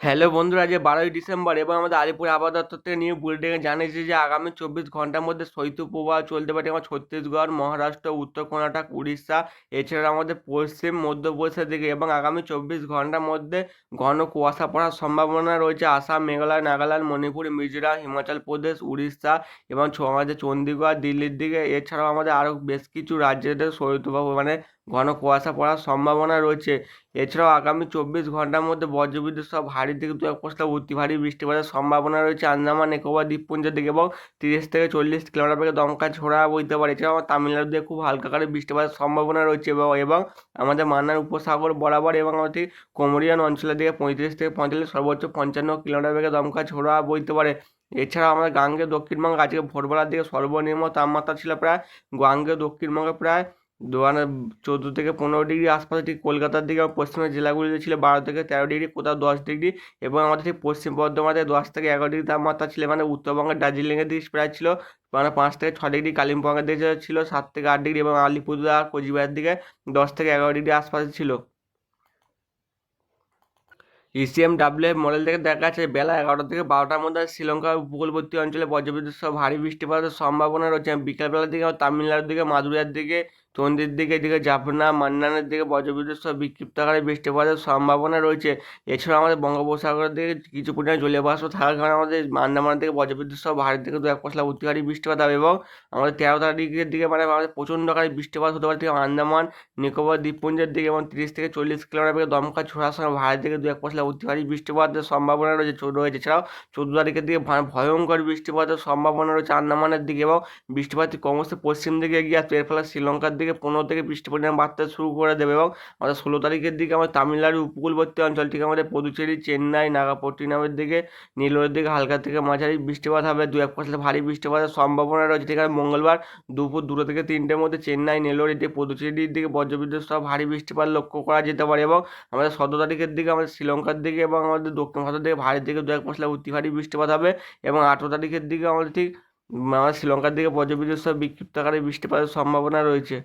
Hello বন্ধুরা যে বারোই ডিসেম্বর এবং আমাদের আলিপুর আবহাওয়া দপ্তর থেকে নিউ বুলেটিনে জানিয়েছে যে আগামী চব্বিশ ঘণ্টার মধ্যে শৈত্যপ্রবাহ চলতে পারে এবং ছত্তিশগড়, মহারাষ্ট্র, উত্তর কর্ণাটক, উড়িষ্যা, এছাড়া আমাদের পশ্চিম মধ্যপ্রদেশের দিকে এবং আগামী চব্বিশ ঘণ্টার মধ্যে ঘন কুয়াশা পড়ার সম্ভাবনা রয়েছে। আসাম, মেঘালয়, নাগাল্যান্ড, মণিপুর, মিজোরাম, হিমাচল প্রদেশ, উড়িষ্যা এবং আমাদের চণ্ডীগড় দিল্লির দিকে। এছাড়াও আমাদের আরও বেশ কিছু রাজ্যের শৈত্যপ্রবাহ মানে ঘন কুয়াশা পড়ার সম্ভাবনা রয়েছে। এছাড়াও আগামী চব্বিশ ঘণ্টার মধ্যে বজ্রবিদ্যুৎ সহ ভারী থেকে দু এক পশলা অতি ভারী বৃষ্টিপাতের সম্ভাবনা রয়েছে। আন্দামান, নিকোবর, দ্বীপপুঞ্জের দিকে এবং তিরিশ থেকে চল্লিশ কিলোমিটার বেগে দমকা ছোড়া বইতে পারে। এছাড়াও আমার তামিলনাড়ু দিয়ে খুব হালকা করে বৃষ্টিপাতের সম্ভাবনা রয়েছে এবং এবং আমাদের মান্নার উপসাগর বরাবর এবং আমাদের কোমরিয়ান অঞ্চলের দিকে পঁয়ত্রিশ থেকে পঁয়তাল্লিশ, সর্বোচ্চ পঞ্চান্ন কিলোমিটার বেগে দমকা ছোড়া বইতে পারে। এছাড়াও আমাদের গাঙ্গে দক্ষিণবঙ্গ, আজকে ভোরবেলার দিকে সর্বনিম্ন তাপমাত্রা ছিল প্রায় গাঙ্গে দক্ষিণবঙ্গে প্রায় দোয়ানা চোদ্দ থেকে পনেরো ডিগ্রি আশপাশে ঠিক কলকাতার দিকে এবং পশ্চিমের জেলাগুলিতে ছিল বারো থেকে তেরো ডিগ্রি, কোথাও দশ ডিগ্রি এবং আমাদের ঠিক পশ্চিম বর্ধমানে দশ থেকে এগারো ডিগ্রি তাপমাত্রা ছিল। মানে উত্তরবঙ্গের দার্জিলিংয়ের দিকে প্রায় ছিল মানে পাঁচ থেকে ছ ডিগ্রি। কালিম্পংয়ের দিকে ছিল সাত থেকে আট ডিগ্রি এবং আলিপুরদুয়ার কোচবিহারের দিকে দশ থেকে এগারো ডিগ্রি আশপাশে ছিল। ইসিএম ডাব্লিউ মডেল থেকে দেখা যাচ্ছে বেলা এগারোটা থেকে বারোটার মধ্যে শ্রীলঙ্কার উপকূলবর্তী অঞ্চলে বজ্রবিদ্যুৎ সহ ভারী বৃষ্টিপাতের সম্ভাবনা রয়েছে। বিকালবেলার দিকে তামিলনাড়ুর দিকে, মাদুরাইয়ের দিকে চন্ডির দিকে এদিকে জাফনা মান্নানের দিকে বজ্রবিদ্যুৎ সহ বিক্ষিপ্ত আকারে বৃষ্টিপাতের সম্ভাবনা রয়েছে। এছাড়া আমাদের বঙ্গোপসাগরের দিকে কিছু পরিমাণে জলীয় বাষ্প থাকার কারণে আমাদের আন্দামানের দিকে বজ্রবিদ্যুৎ সহ ভারী থেকে দু এক পশলা অতিহারী বৃষ্টিপাত হবে এবং আমাদের তেরো তারিখের দিকে মানে আমাদের প্রচণ্ড আকারে বৃষ্টিপাত হতে পারে ঠিক আন্দামান, নিকোবর, দ্বীপপুঞ্জের দিকে এবং তিরিশ থেকে চল্লিশ কিলোমিটার বেগে দমকা ছোড়ার সময় ভারী থেকে দু এক পশলা অতিহারী বৃষ্টিপাতের সম্ভাবনা রয়েছে। রয়েছে। এছাড়াও চোদ্দ তারিখের দিকে ভয়ঙ্কর বৃষ্টিপাতের সম্ভাবনা রয়েছে আন্দামানের দিকে এবং বৃষ্টিপাত ক্রমশ পশ্চিম দিকে আসবে এর ফলে শ্রীলঙ্কার দিকে পনেরো থেকে বৃষ্টি পরিমাণ বাড়তে শুরু করে দেবে এবং আমাদের ষোলো তারিখের দিকে আমাদের তামিলনাড়ু উপকূলবর্তী অঞ্চল থেকে আমাদের পুদুচেরি, চেন্নাই নাগাপট্টিনামের দিকে নীলোরের দিকে, হালকা থেকে মাঝারি বৃষ্টিপাত হবে। দু এক পশলা ভারী বৃষ্টিপাতের সম্ভাবনা রয়েছে। আছে, মঙ্গলবার দুপুর দুটো থেকে তিনটের মধ্যে চেন্নাই নেলোর দিকে পুদুচেরির দিকে বজ্রবিদ্যুৎ সহ ভারী বৃষ্টিপাত লক্ষ্য করা যেতে পারে এবং আমাদের সতেরো তারিখের দিকে আমাদের শ্রীলঙ্কার দিকে এবং আমাদের দক্ষিণ ভারতের দিকে ভারী দিকে দু এক পশলা অতি ভারী বৃষ্টিপাত হবে এবং আঠেরো তারিখের দিকে আমাদের ঠিক আমাদের শ্রীলঙ্কার দিকে বজ্রবিদ্যুৎ সহ বিক্ষিপ্ত আকারে বৃষ্টিপাতের সম্ভাবনা রয়েছে।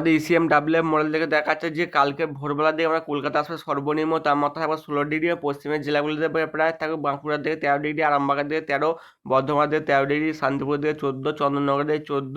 আমাদের ইসিএম ডাব্লিউ মডেল থেকে দেখাচ্ছে যে কালকে ভোরবেলার দিকে আমরা কলকাতা আসবে সর্বনিম্ন তাপমাত্রা থাকবে ষোলো ডিগ্রি পশ্চিমের জেলাগুলিতে প্রায়- থাকবে বাঁকুড়ার দিকে তেরো ডিগ্রি আরামবাগের দিকে তেরো বর্ধমানের দিকে তেরো ডিগ্রি শান্তিপুরের দিকে চোদ্দ চন্দননগরের দিকে চোদ্দ।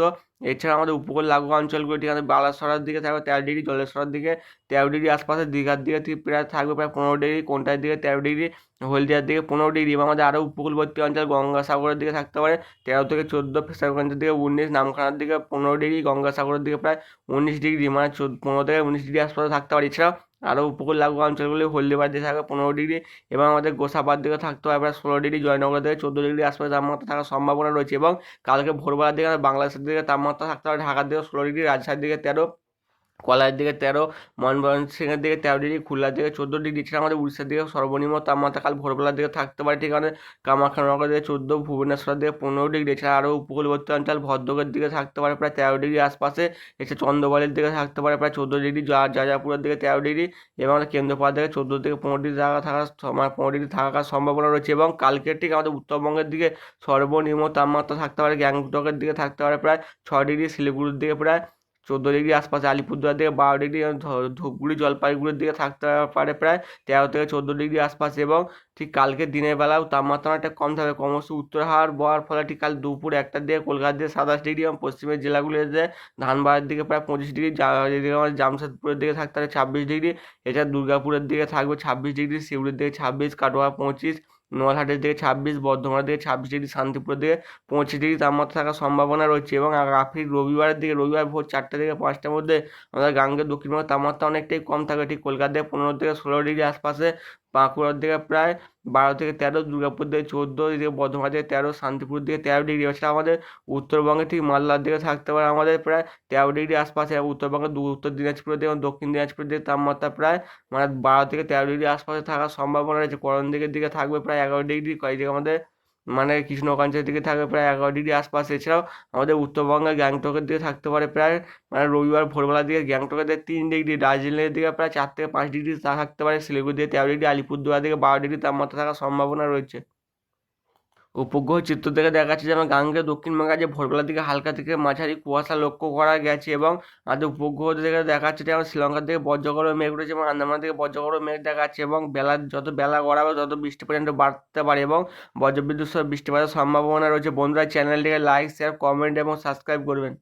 এছাড়া আমাদের উপকূল লাগোয়া অঞ্চলগুলো ঠিক আছে বালাসোরার দিকে থাকবে তেরো ডিগ্রি, জলেশ্বরের দিকে তেরো ডিগ্রি আশপাশে দীঘার দিকে প্রায় থাকবে প্রায় পনেরো ডিগ্রি, কোনটার দিকে তেরো ডিগ্রি, হলদিয়ার দিকে পনেরো ডিগ্রি এবং আমাদের আরও উপকূলবর্তী অঞ্চল গঙ্গাসাগরের দিকে থাকতে পারে তেরো থেকে চোদ্দ, ফেসারগঞ্জের দিকে উনিশ, নামখানার দিকে পনেরো ডিগ্রি, গঙ্গাসাগরের দিকে প্রায় উনিশ ডিগ্রি মানে পনেরো থেকে উনিশ ডিগ্রি আশপাশে থাকতে পারে। এছাড়াও আরও উপকূল লাগোয়া অঞ্চলগুলি হলদিবার দিকে থাকবে পনেরো ডিগ্রি, এবং আমাদের গোসাবার দিকে থাকতে হবে প্রায় ষোলো ডিগ্রি, জয়নগর থেকে চোদ্দ ডিগ্রি আশপাশে তাপমাত্রা থাকার সম্ভাবনা রয়েছে, এবং কালকে ভোরবেলার দিকে বাংলাদেশের দিকে তাপমাত্রা থাকতে হবে ঢাকার দিকে ষোলো ডিগ্রি, রাজশাহীর দিকে তেরো কলার দিকে তেরো ময়মনসিংহের দিকে তেরো ডিগ্রি, খুলনার দিকে চোদ্দ ডিগ্রি, এছাড়া আমাদের উড়িষ্যার দিকে সর্বনিম্ন তাপমাত্রা কাল ভোরবেলার দিকে থাকতে পারে, ঠিক আমাদের কামাখ্যানগর দিকে চোদ্দ, ভুবনেশ্বরের দিকে পনেরো ডিগ্রি, এছাড়া আরও উপকূলবর্তী অঞ্চল ভদ্রকের দিকে থাকতে পারে প্রায় তেরো ডিগ্রি আশপাশে, এছাড়া চন্দ্রবালির দিকে থাকতে পারে প্রায় চোদ্দ ডিগ্রি যাজাপুরের দিকে তেরো ডিগ্রি, এবং আমাদের কেন্দ্রপাড়া দিকে চোদ্দ থেকে পনেরো ডিগ্রি থাকা থাকার পনেরো ডিগ্রি থাকার সম্ভাবনা রয়েছে, এবং কালকের ঠিক আমাদের উত্তরবঙ্গের দিকে সর্বনিম্ন তাপমাত্রা থাকতে পারে, গ্যাংটকের দিকে থাকতে পারে প্রায় ছয় ডিগ্রি, শিলিগুড়ির দিকে প্রায় চোদ্দ ডিগ্রি আশপাশে আলিপুরদুয়ার থেকে বারো ডিগ্রি এবং ধূপগুড়ি জলপাইগুড়ির দিকে থাকতে পারে প্রায় তেরো থেকে চোদ্দ ডিগ্রি আশপাশে এবং ঠিক কালকে দিনের বেলাও তাপমাত্রা অনেকটা কম থাকবে। ক্রমশ উত্তর হাওয়ার বওয়ার ফলে ঠিক কাল দুপুর একটার দিকে কলকাতার দিকে সাতাশ ডিগ্রি এবং পশ্চিমের জেলাগুলিতে ধানবাদের দিকে প্রায় পঁচিশ ডিগ্রি আমাদের জামশেদপুরের দিকে থাকতে পারে ছাব্বিশ ডিগ্রি, এছাড়া দুর্গাপুরের দিকে থাকবে ছাব্বিশ ডিগ্রি সিউড়ির দিকে ছাব্বিশ, কাটোয়া পঁচিশ নোয়ারহাটের দিকে ছাব্বিশ, বর্ধমানের দিকে ছাব্বিশ ডিগ্রি, শান্তিপুরের দিকে পঁচিশ ডিগ্রি তাপমাত্রা থাকার সম্ভাবনা রয়েছে এবং আফ্রিক রবিবারের দিকে, রবিবার ভোর চারটে থেকে পাঁচটার মধ্যে আমাদের গাঙ্গের দক্ষিণবঙ্গের তাপমাত্রা অনেকটাই কম থাকে। ঠিক কলকাতা থেকে পনেরো থেকে ষোলো ডিগ্রি আশপাশে বাঁকুড়ার দিকে প্রায় বারো থেকে তেরো, দুর্গাপুর দিকে চোদ্দ, এদিকে বর্ধমান থেকে তেরো, শান্তিপুর দিকে তেরো ডিগ্রি। এছাড়া আমাদের উত্তরবঙ্গে ঠিক মালদার দিকে থাকতে পারে, আমাদের প্রায় তেরো ডিগ্রি আশপাশে। দু, উত্তর দিনাজপুর দিকে এবং দক্ষিণ দিনাজপুর দিকে তাপমাত্রা প্রায় মানে বারো থেকে তেরো ডিগ্রি আশপাশে থাকার সম্ভাবনা রয়েছে। করণ দিকের দিকে থাকবে প্রায় এগারো ডিগ্রি। কয়েকদিকে আমাদের মানে কৃষ্ণগঞ্জের দিকে থাকবে প্রায় এগারো ডিগ্রি আশপাশে। এছাড়াও আমাদের উত্তরবঙ্গের গ্যাংটকের দিকে থাকতে পারে প্রায় মানে রবিবার ভোরবেলার দিকে গ্যাংটকের দিকে তিন ডিগ্রি, দার্জিলিংয়ের দিকে প্রায় চার থেকে পাঁচ ডিগ্রি থাকতে পারে শিলিগুড়ি দিকে তেরো ডিগ্রি, আলিপুরদুয়ার দিকে বারো ডিগ্রি তাপমাত্রা থাকার সম্ভাবনা রয়েছে। উপগ্রহ চিত্র থেকে দেখা যাচ্ছে যেন দক্ষিণ দক্ষিণবঙ্গে যে ভোরবেলার দিকে হালকা থেকে মাঝারি কুয়াশা লক্ষ্য করা গেছে এবং আমাদের উপগ্রহ থেকে দেখা যাচ্ছে যেমন শ্রীলঙ্কার দিকে বজ্রগড় মেঘ রয়েছে এবং আন্দামান থেকে বজ্রগড় মেঘ দেখা যাচ্ছে এবং বেলা যত বেলা গড়াবে তত বৃষ্টি পর্যন্ত বাড়তে পারে এবং বজ্রবিদ্যুৎ সহ বৃষ্টিপাতের সম্ভাবনা রয়েছে। বন্ধুরা চ্যানেলটিকে লাইক শেয়ার কমেন্ট এবং সাবস্ক্রাইব করবেন।